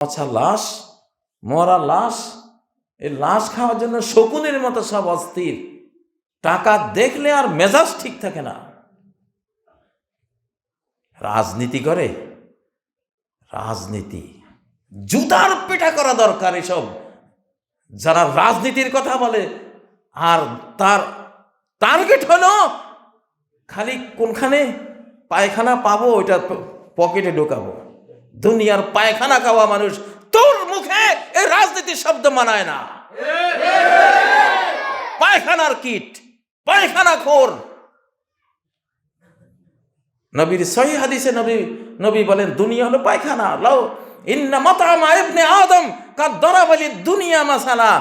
আচ্ছা লাশ, মরা লাশ, এই লাশ খাওয়ার জন্য শকুনের মতো সব অস্থির। টাকা দেখলে আর মেজাজ ঠিক থাকে না। রাজনীতি করে, রাজনীতি। জুতার পেটা করা দরকার এসব। যারা রাজনীতির কথা বলে, আর তার টার্গেট হলো খালি কোনখানে পায়খানা পাবো, ওইটা পকেটে ঢোকাবো। দুনিয়ার পায়খানা খাওয়া মানুষ তোর মুখে এই রাজনীতির শব্দ মানায় না। পায়খানার কিট, পায়খানা খোর। নবীর সহি হাদিসে নবী নবী বলেন, দুনিয়া হলো পায়খানা। লাও, ইন্না মাতামা ইবনে আদম কাদ্দারাবালি দুনিয়া মাসালা।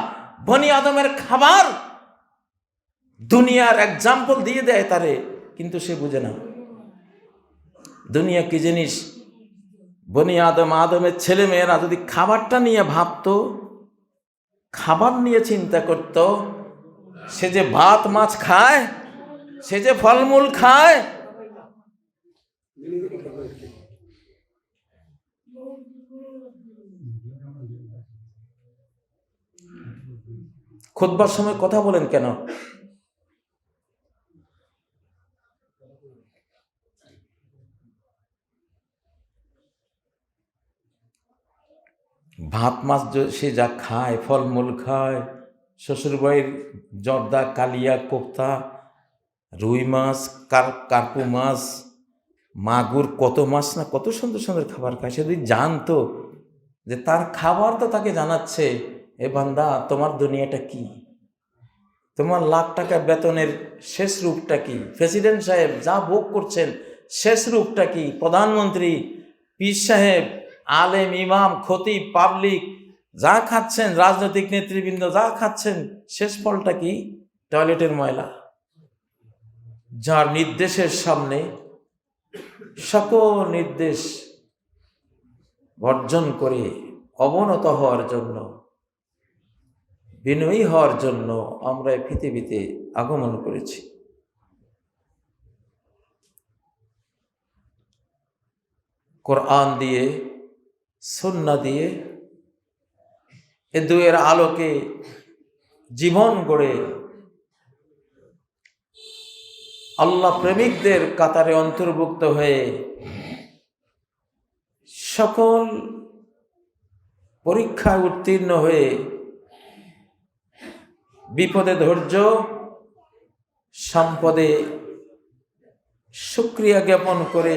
বনি আদমের খাবার দুনিয়ার এক্সাম্পল দিয়ে দেয় তারে, কিন্তু সে বুঝে না। দুনিয়া কি জিনিস? বনি আদম আদমের ছেলে মেয়েরা যদি খাবারটা নিয়ে ভাবতো, খাবার নিয়ে চিন্তা করত, সে যে ভাত, মাছ খায়, সে যে ফলমূল খায় খুদবার সময় কথা বলেন কেন? ভাত মাছ সে যা খায়, ফলমূল খায়, শ্বশুরবাড়ির জর্দা, কালিয়া, কোপ্তা, রুই মাছ, কার, কার্পু মাছ, মাগুর কত মাছ না কত সুন্দর সুন্দর খাবার খায়। সে যদি জানতো যে তার খাবার তো তাকে জানাচ্ছে, এ বান্দা, তোমার দুনিয়াটা কি? তোমার লাখ টাকা বেতনের শেষ রূপটা কি? প্রেসিডেন্ট সাহেব যা ভোগ করছেন, শেষ রূপটা কি? প্রধানমন্ত্রী, পীর সাহেব আলেম, ইমাম, খতিব, পাবলিক, যা খাচ্ছেন, রাজনৈতিক নেতৃবৃন্দ যা খাচ্ছেন, শেষ ফলটা কি? টয়লেটের ময়লা। যার নির্দেশের সামনে সকল নির্দেশ বর্জন করে অবনত হওয়ার জন্য, বিনয়ী হওয়ার জন্য আমরা পৃথিবীতে আগমন করেছি। কোরআন দিয়ে সন্না দিয়ে এ দুয়ের আলোকে জীবন গড়ে আল্লাহ প্রেমিকদের কাতারে অন্তর্ভুক্ত হয়ে সকল পরীক্ষায় উত্তীর্ণ হয়ে বিপদে ধৈর্য, সম্পদে সুক্রিয়া জ্ঞাপন করে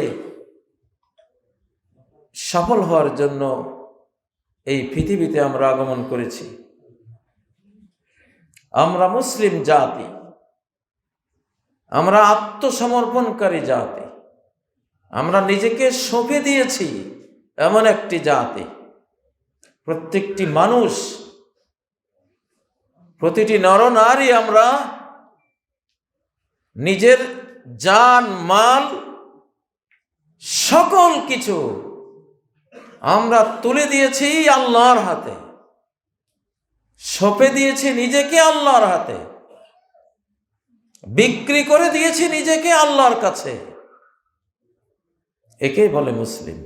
সফল হওয়ার জন্য এই পৃথিবীতে আমরা আগমন করেছি। আমরা মুসলিম জাতি। আমরা আত্মসমর্পণকারী জাতি। আমরা নিজেকে সঁপে দিয়েছি এমন একটি জাতি। প্রত্যেকটি মানুষ, প্রতিটি নরনারী আমরা নিজের জান, মাল, সকল কিছু আমরা তুলে দিয়েছি আল্লাহর হাতে সঁপে দিয়েছি নিজেকে আল্লাহর হাতে বিক্রি করে দিয়েছি নিজেকে আল্লাহর কাছে একেই বলে মুসলিম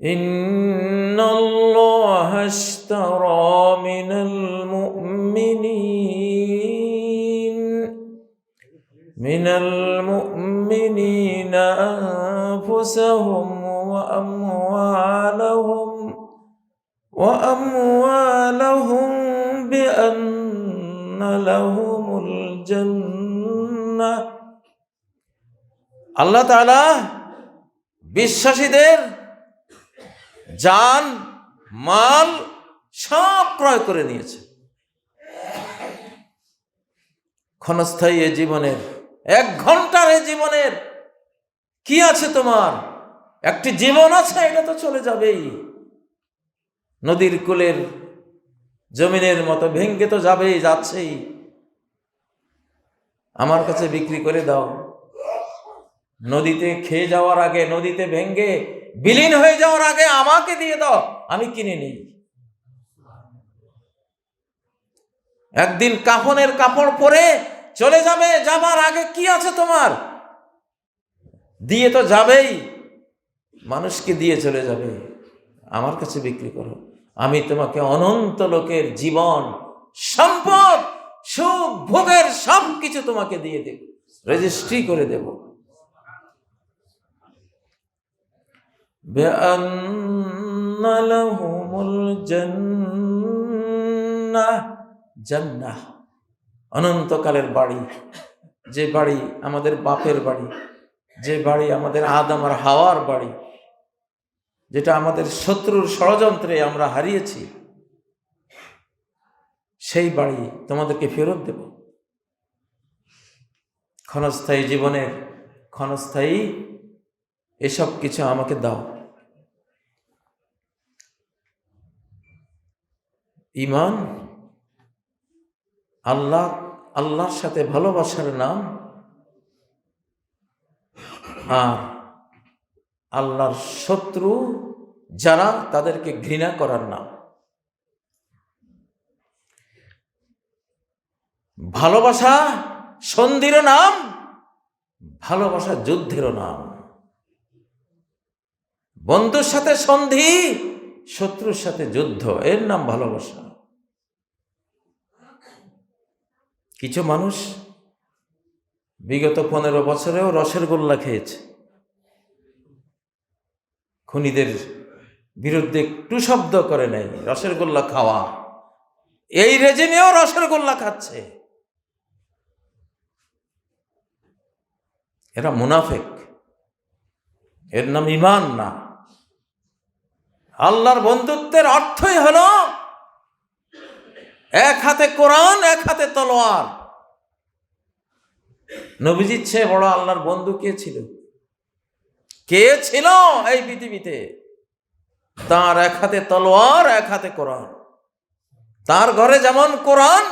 إن الله اشترى من المؤمنين من المؤمنين أنفسهم وأموالهم وأموالهم بأن لهم الجنة আল্লাহ তাআলা বিশ্বাসীদের জান মাল সব ক্রয় করে নিয়েছে ক্ষণস্থায়ী এ জীবনের এক ঘণ্টার এ জীবনের। কি আছে তোমার? একটি জীবন আছে, এটা তো চলে যাবেই। নদীর কুলের জমিনের মতো ভেঙ্গে তো যাবেই, যাচ্ছেই। আমার কাছে বিক্রি করে দাও। নদীতে খেয়ে যাওয়ার আগে, নদীতে ভেঙ্গে বিলীন হয়ে যাওয়ার আগে আমাকে দিয়ে দাও, আমি কিনে নিই। একদিন কাফনের কাপড় পরে চলে যাবে যাবার আগে কি আছে তোমার দিয়ে তো যাবেই মানুষকে দিয়ে চলে যাবে আমার কাছে বিক্রি করো আমি তোমাকে অনন্ত লোকের জীবন সম্পদ সুখ ভোগের সব কিছু তোমাকে দিয়ে দেব রেজিস্ট্রি করে দেব بأن لهم الجنة জান্নাহ অনন্তকালের বাড়ি, যে বাড়ি আমাদের বাপের বাড়ি, যে বাড়ি আমাদের আদম আর হাওয়ার বাড়ি, যেটা আমাদের শত্রুর ষড়যন্ত্রে আমরা হারিয়েছি, সেই বাড়ি তোমাদেরকে ফেরত দেব। ক্ষণস্থায়ী জীবনের ক্ষণস্থায়ী এসব কিছু আমাকে দাও। ইমান আল্লাহ, আল্লাহর সাথে ভালোবাসার নাম আর আল্লাহর শত্রু যারা তাদেরকে ঘৃণা করার নাম। ভালোবাসা সন্ধিরও নাম, ভালোবাসা যুদ্ধেরও নাম। বন্ধুর সাথে সন্ধি, শত্রুর সাথে যুদ্ধ, এর নাম ভালোবাসা। কিছু মানুষ বিগত পনেরো বছরেও রসের গোল্লা খেয়েছে। খুনিদের বিরুদ্ধে একটু শব্দ করে নেই রসের গোল্লা খাওয়া। এই রেজিমেও রসের গোল্লা খাচ্ছে। এরা মুনাফেক। এর নাম ইমান না। আল্লাহর বন্ধুত্বের অর্থই হলো এক হাতে কোরআন, এক হাতে তলোয়ার। নবীজির চেয়ে বড় আল্লাহর বন্ধু কে ছিল? কে ছিল এই পৃথিবীতে? তার এক হাতে তলোয়ার, এক হাতে কোরআন। তার ঘরে যেমন কোরআন,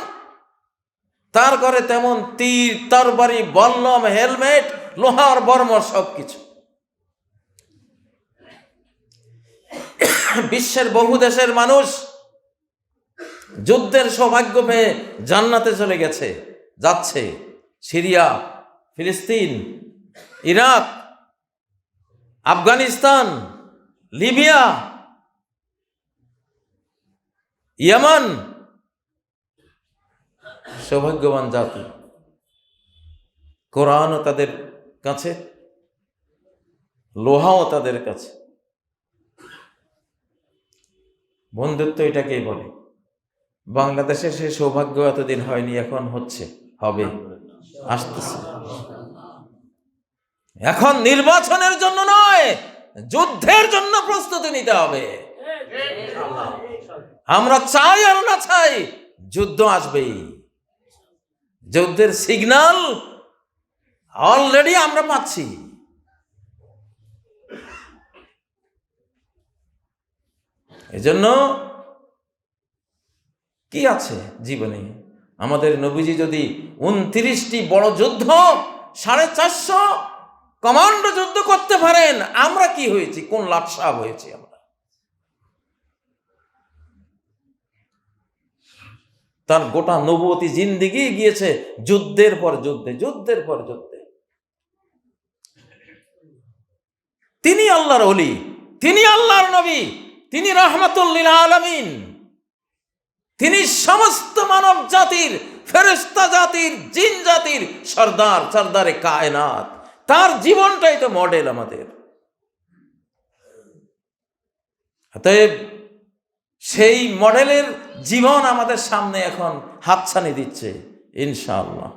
তার ঘরে তেমন তীর, তরবারি, বল্লম, হেলমেট, লোহার বর্ম সব কিছু বিশ্বের বহু দেশের মানুষ যুদ্ধের সৌভাগ্য পেয়ে জান্নাতে চলে গেছে, যাচ্ছে সিরিয়া, ফিলিস্তিন, ইরাক, আফগানিস্তান, লিবিয়া, ইয়ামান। সৌভাগ্যবান জাতি। কোরআনও তাদের কাছে, লোহাও তাদের কাছে। বন্ধুত্ব এটাকেই বলে। বাংলাদেশে সে সৌভাগ্য এতদিন হয়নি, এখন হচ্ছে, হবে, আসতেছে। এখন নির্বাচনের জন্য নয়, যুদ্ধের জন্য প্রস্তুতি নিতে হবে। আমরা চাই আর না চাই, যুদ্ধ আসবেই। যুদ্ধের সিগন্যাল অলরেডি আমরা পাচ্ছি। এজন্য কি আছে জীবনে? আমাদের নবীজি যদি উনত্রিশটি বড় যুদ্ধ, সাড়ে চারশো কমান্ডো যুদ্ধ করতে পারেন, আমরা কি হয়েছি? কোন লাটসাব হয়েছি আমরা? তার গোটা নবতী জিন্দিগি গিয়েছে যুদ্ধের পর যুদ্ধে, যুদ্ধের পর যুদ্ধে। তিনি আল্লাহর অলি তিনি আল্লাহর নবী, তিনি রহমতুল্লিল আলমিন। তিনি সমস্ত মানব জাতির ফেরেস্তা জাতির জিন জাতির সর্দার সর্দারে কায়নাত। তার জীবনটাই তো মডেল আমাদের। অতএব সেই মডেলের জীবন আমাদের সামনে এখন হাতছানি দিচ্ছে ইনশাআল্লাহ।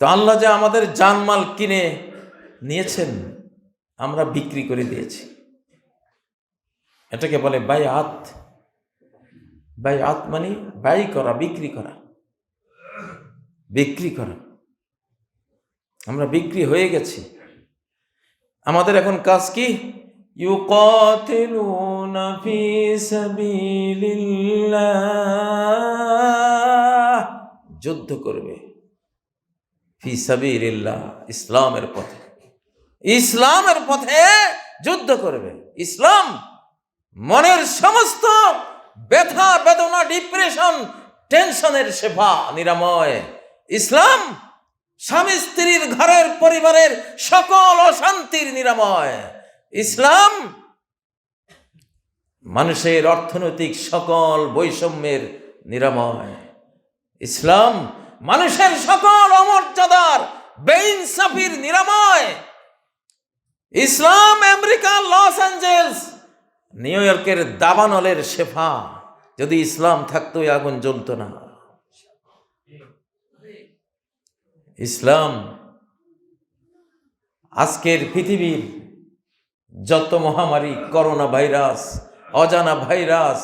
তো আল্লাহ যে আমাদের জানমাল কিনে নিয়েছেন আমরা বিক্রি করে দিয়েছি। এটাকে বলে বাই আত বাই আত মানে ব্যয় করা বিক্রি করা বিক্রি করা আমরা বিক্রি হয়ে গেছি আমাদের এখন কাজ কি يقاتلون في سبيل الله যুদ্ধ করবে ফি সাবিলিল্লাহ ইসলামের পথে ইসলামের পথে যুদ্ধ করবে ইসলাম মনের সমস্ত ব্যথা, বেদনা ডিপ্রেশন টেনশনের সেবা, নিরাময়। ইসলাম স্বামী স্ত্রীর ঘরের পরিবারের সকল অশান্তির নিরাময়। ইসলাম মানুষের অর্থনৈতিক সকল বৈষম্যের নিরাময়। ইসলাম মানুষের সকল অমর্যাদার বেইনসাফির নিরাময়। ইসলাম আমেরিকা, লস অ্যাঞ্জেলস নিউ ইয়র্কের দাবানলের শেফা, যদি ইসলাম থাকতো আগুন জ্বলতো না। ইসলাম আজকের পৃথিবীর যত মহামারী, করোনা ভাইরাস, অজানা ভাইরাস,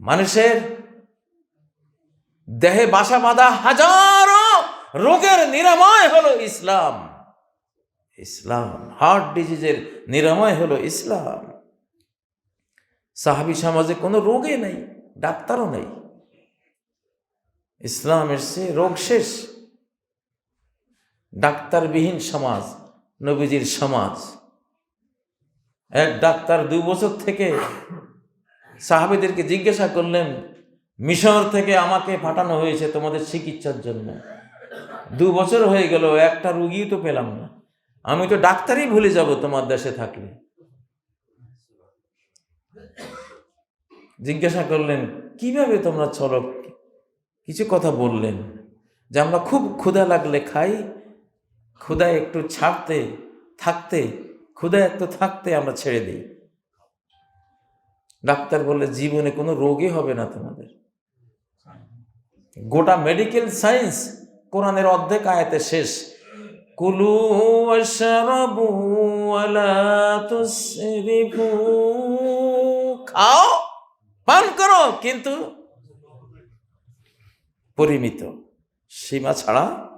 মানুষের দেহে বাসা বাঁধা হাজারো রোগের নিরাময় হলো ইসলাম। ইসলাম হার্ট ডিজিজের নিরাময় হলো ইসলাম। সাহাবি সমাজে কোনো রোগে নেই, ডাক্তারও নেই। ইসলাম এসছে, রোগ শেষ। ডাক্তারবিহীন সমাজ, নবীজির সমাজ। এক ডাক্তার দুই বছর থেকে সাহাবিদেরকে জিজ্ঞাসা করলেন, মিশর থেকে আমাকে পাঠানো হয়েছে তোমাদের চিকিৎসার জন্য। দু বছর হয়ে গেল, একটা রুগীও তো পেলাম না। আমি তো ডাক্তারই ভুলে যাব তোমার দেশে থাকলে। জিজ্ঞাসা করলেন, কীভাবে তোমরা চলো কিছু কথা বললেন যে আমরা খুব ক্ষুধা লাগলে খাই ক্ষুধা একটু ছাড়তে, থাকতে ক্ষুধা একটু থাকতে আমরা ছেড়ে দিই। ডাক্তার বললে, জীবনে কোনো রোগই হবে না তোমাদের। গোটা মেডিকেল সায়েন্স কোরআনের অর্ধেক আয়াতে শেষ। কুলু খাও! পান করো, কিন্তু পরিমিত। সীমা ছাড়া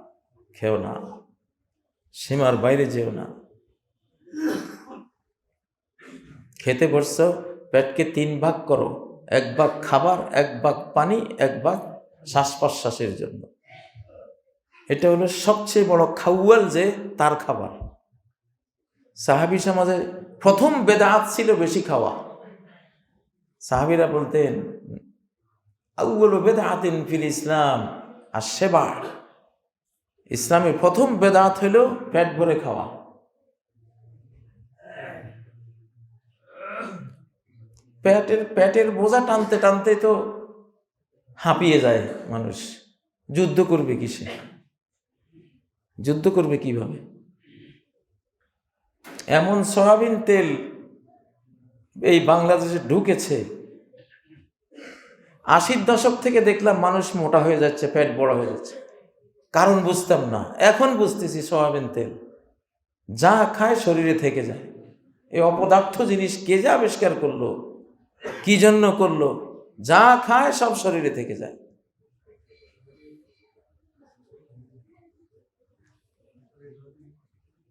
খেও না। সীমার বাইরে যেও না। খেতে বসছো, পেটকে তিন ভাগ করো। এক ভাগ খাবার, এক ভাগ পানি, এক ভাগ শ্বাস প্রশ্বাসের জন্য। এটা হলো সবচেয়ে বড় খাউয়াল যে তার খাবার। সাহাবি সমাজে প্রথম বেদাত ছিল বেশি খাওয়া। সাহাবিরা বলতেন আউ্বল বেদাতিন ফিল ইসলাম আর সেবা ইসলামের প্রথম বেদাত হইল পেট ভরে খাওয়া। পেটের পেটের বোঝা টানতে টানতে তো হাঁপিয়ে যায় মানুষ। যুদ্ধ করবে কিসে? যুদ্ধ করবে কীভাবে? এমন সয়াবিন তেল এই বাংলাদেশে ঢুকেছে আশির দশক থেকে দেখলাম মানুষ মোটা হয়ে যাচ্ছে, পেট বড় হয়ে যাচ্ছে। কারণ বুঝতাম না। এখন বুঝতেছি সয়াবিন তেল। যা খায় শরীরে থেকে যায়। এই অপদার্থ জিনিস কে যে আবিষ্কার করল? কি জন্য করল? যা খায় সব শরীরে থেকে যায়।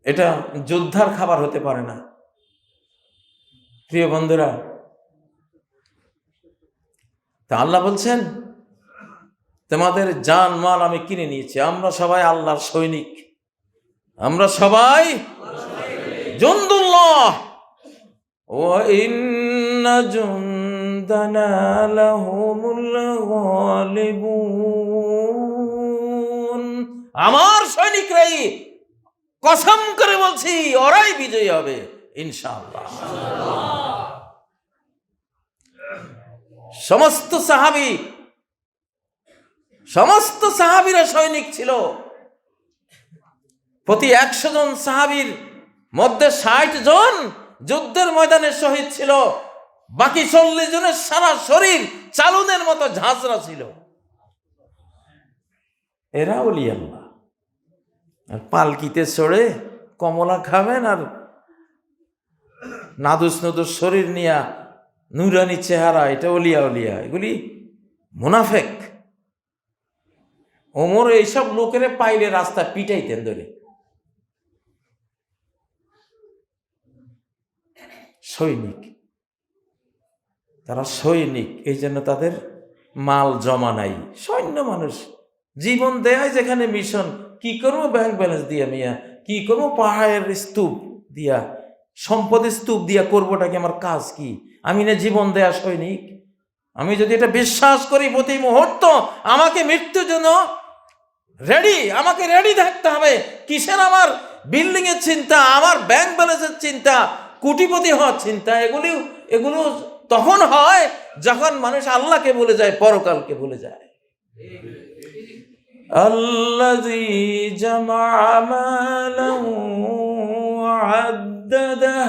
এটা যোদ্ধার খাবার হতে পারে না। প্রিয় বন্ধুরা তা আল্লাহ বলছেন, তোমাদের জান, মাল আমি কিনে নিয়েছি। আমরা সবাই আল্লাহর সৈনিক। আমরা সবাই জন্দুল্লাহ। ও ইন্না আমার সৈনিকরাই কসম করে বলছি, ওরাই বিজয়ী হবে, ইনশাআল্লাহ। সমস্ত সাহাবি, সমস্ত সাহাবিরা সৈনিক ছিল। প্রতি একশো জন সাহাবির মধ্যে ষাট জন যুদ্ধের ময়দানে শহীদ ছিল। বাকি চল্লিশ জনের সারা শরীর চালুনের মতো ঝাঁঝরা ছিল। এরা আল্লাহ আর পালকিতে চড়ে কমলা খাবেন আর নাদুস নদুস শরীর নিয়া নুরানি চেহারা, এটা অলিয়া অলিয়া, এগুলি মুনাফেক। ওমর এইসব লোকের পাইলে রাস্তা পিটাইতেন ধরে। সৈনিক, তারা সৈনিক, এই জন্য তাদের মাল জমা নাই। সৈন্য মানুষ, জীবন দেয় যেখানে মিশন কি করব ব্যাংক ব্যালেন্স দিয়া মিয়া? কি করব পাহাড়ের স্তূপ দিয়া? সম্পদের স্তূপ দিয়া করবোটা কি আমার কাজ কি? আমি না জীবন দেয়া সৈনিক আমি যদি এটা বিশ্বাস করি প্রতি মুহূর্ত আমাকে মৃত্যুর জন্য রেডি আমাকে রেডি থাকতে হবে কিসের আমার বিল্ডিং এর চিন্তা আমার ব্যাংক ব্যালেন্সের চিন্তা কোটিপতি হওয়ার চিন্তা এগুলি এগুলো তখন হয় যখন মানুষ আল্লাহকে ভুলে যায় পরকালকে ভুলে যায় الذي جمع مالا وعدده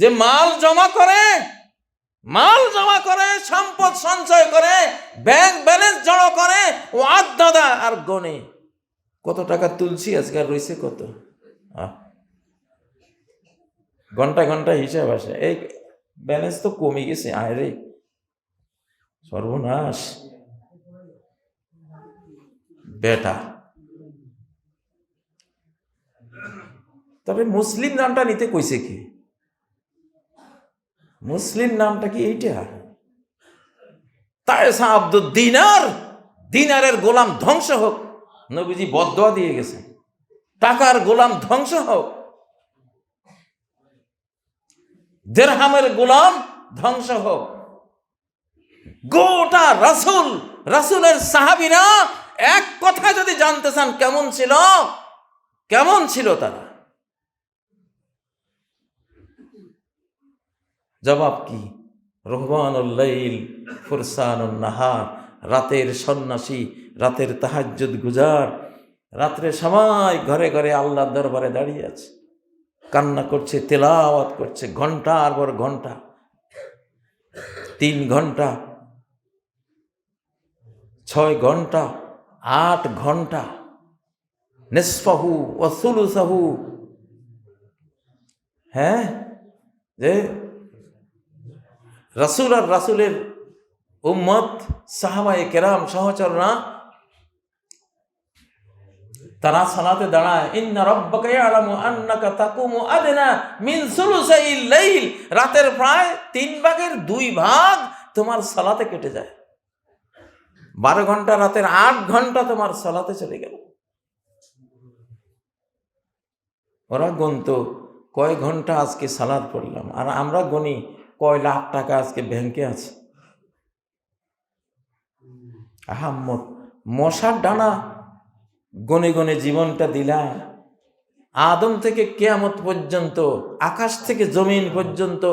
যে মাল জমা করে মাল জমা করে, সম্পদ সঞ্চয় করে ব্যাংক ব্যালেন্স জড়ো করে, ও আদাদা আর গনে। কত টাকা তুলছি আজকে আর রয়েছে কত। ঘণ্টা ঘণ্টা হিসাব আসে। এই ব্যালেন্স তো কমে গেছে, আয় রে। সর্বনাশ। বেটা। তবে মুসলিম নামটা নিতে কইছে কি? মুসলিম নামটা কি এইটা? তাই আব্দুল দিনার। দিনারের গোলাম ধ্বংস হোক। নবীজি বদয়া দিয়ে গেছে। টাকার গোলাম ধ্বংস হোক। দেড়হামের গোলাম ধ্বংস হোক। গোটা রাসুল, রাসুলের সাহাবিরা এক কথা যদি জানতে চান কেমন ছিল কেমন ছিল তারা? জবাব কি? রহমানুল্লাইল ফুরসানুন নাহার, রাতের সন্ন্যাসী, রাতের তাহাজ্জুদ গুজার, রাত্রে সময় ঘরে ঘরে আল্লাহর দরবারে দাঁড়িয়ে আছে। কান্না করছে, তেলাওয়াত করছে, ঘণ্টা আর পর ঘণ্টা, তিন ঘণ্টা, ছয় ঘণ্টা, আট ঘণ্টা ও সুলুসাহু। হ্যাঁ? যে রাসুল আর রাসুলের উম্মত, সাহাবায়ে কেরাম, সহচররা তারা সালাতে দাঁড়ায়, ইন্না রব্বাকা ইয়ালামু আন্নাকা তাকুমু আদনা মিন সুলুসাইল লাইল রাতের প্রায় তিন ভাগের দুই ভাগ তোমার সালাতে কেটে যায়। বারো ঘণ্টা রাতের আট ঘণ্টা তোমার সালাতে চলে গেল। ওরা গন্ত কয় ঘণ্টা আজকে সালাদ পড়লাম? আর আমরা গনি কয় লাখ টাকা আজকে ব্যাংকে আছে? আহাম্মদ, মশার ডানা গনে গনে জীবনটা দিলা আদম থেকে কেয়ামত পর্যন্ত, আকাশ থেকে জমিন পর্যন্ত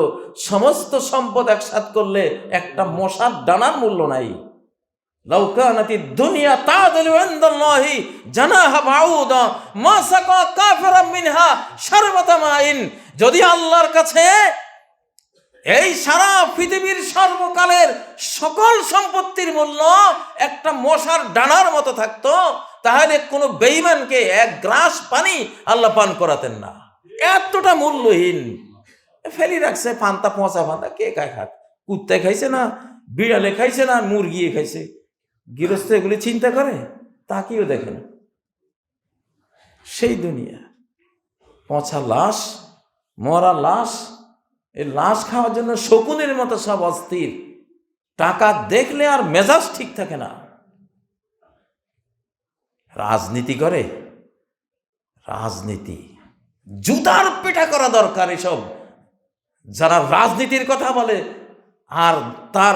সমস্ত সম্পদ একসাথ করলে একটা মশার ডানার মূল্য নাই। লাউকানাতি দুনিয়া তাদলু ইনদাল্লাহি জানাহা বাউদা, মা সাকা মিনহা যদি আল্লাহর কাছে এই সারা পৃথিবীর সর্বকালের সকল সম্পত্তির মূল্য একটা মশার ডানার মতো থাকতো, তাহলে কোনো বেইমানকে এক গ্লাস পানি আল্লাহ পান করাতেন না। এতটা মূল্যহীন। ফেলি রাখছে ফান্তা পচা ফান্তা কে খায় খাক? কুত্তায় খাইছে না, বিড়ালে খাইছে না, মুরগিয়ে খাইছে। গৃহস্থ এগুলি চিন্তা করে, তাকেও দেখে না। সেই দুনিয়া, পচা লাশ, মরা লাশ এই লাশ খাওয়ার জন্য শকুনের মতো সব অস্থির। টাকা দেখলে আর মেজাজ ঠিক থাকে না। রাজনীতি করে? রাজনীতি। জুতার পেটা করা দরকার এসব। যারা রাজনীতির কথা বলে, আর তার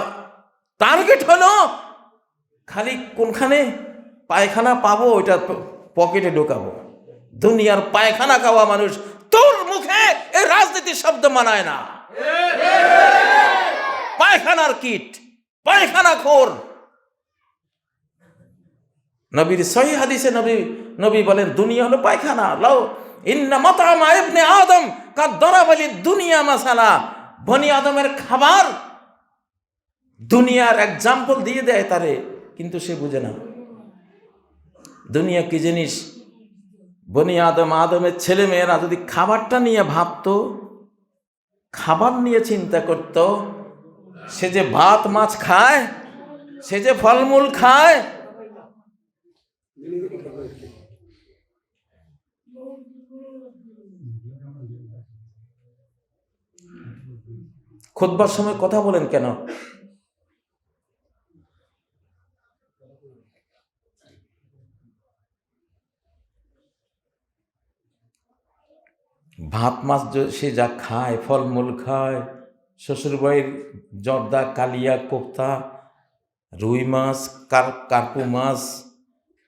টার্গেট হলো খালি কোনখানে পায়খানা পাবো, ওইটা পকেটে ঢোকাবো। দুনিয়ার পায়খানা খাওয়া মানুষ তোর মুখে এই রাজনীতি শব্দ মানায় না। পায়খানার কিট, পায়খানা খোর। নবীর সহি হাদিসে নবী নবী বলেন, দুনিয়া হলো পায়খানা। লাও, ইন্না মাতামা ইবনে আদম কা দরাবালি দুনিয়া মাসালা। বনি আদমের খাবার দুনিয়ার এক্সাম্পল দিয়ে দেয় তারে, কিন্তু সে বুঝে না। দুনিয়া কি জিনিস? বনি আদম, আদমের ছেলে মেয়েরা যদি খাবারটা নিয়ে ভাবতো, খাবার নিয়ে চিন্তা করত, সে যে ভাত, মাছ খায়, সে যে ফলমূল খায় খুদবার সময় কথা বলেন কেন? ভাত মাছ সে যা খায়, ফলমূল খায়, শ্বশুরবাড়ির জর্দা, কালিয়া কোপ্তা রুই মাছ, কার, কার্পু মাছ,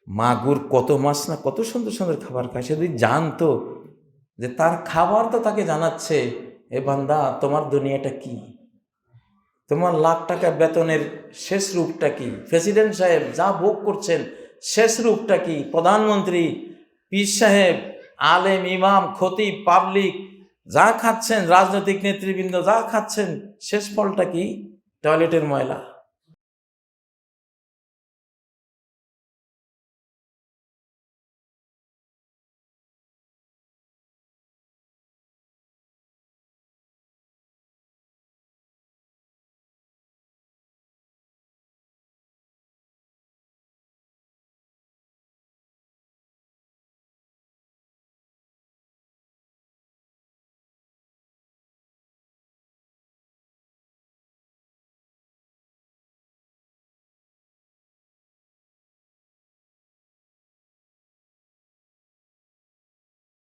মাগুর কত মাছ না কত সুন্দর সুন্দর খাবার খায়, সে যদি জানতো যে তার খাবার তো তাকে জানাচ্ছে, এ বান্দা, তোমার দুনিয়াটা কি? তোমার লাখ টাকা বেতনের শেষ রূপটা কি? প্রেসিডেন্ট সাহেব যা ভোগ করছেন, শেষ রূপটা কি? প্রধানমন্ত্রী, পীর সাহেব আলেম, ইমাম, খতিব, পাবলিক, যা খাচ্ছেন, রাজনৈতিক নেতৃবৃন্দ যা খাচ্ছেন, শেষ ফলটা কি? টয়লেটের ময়লা।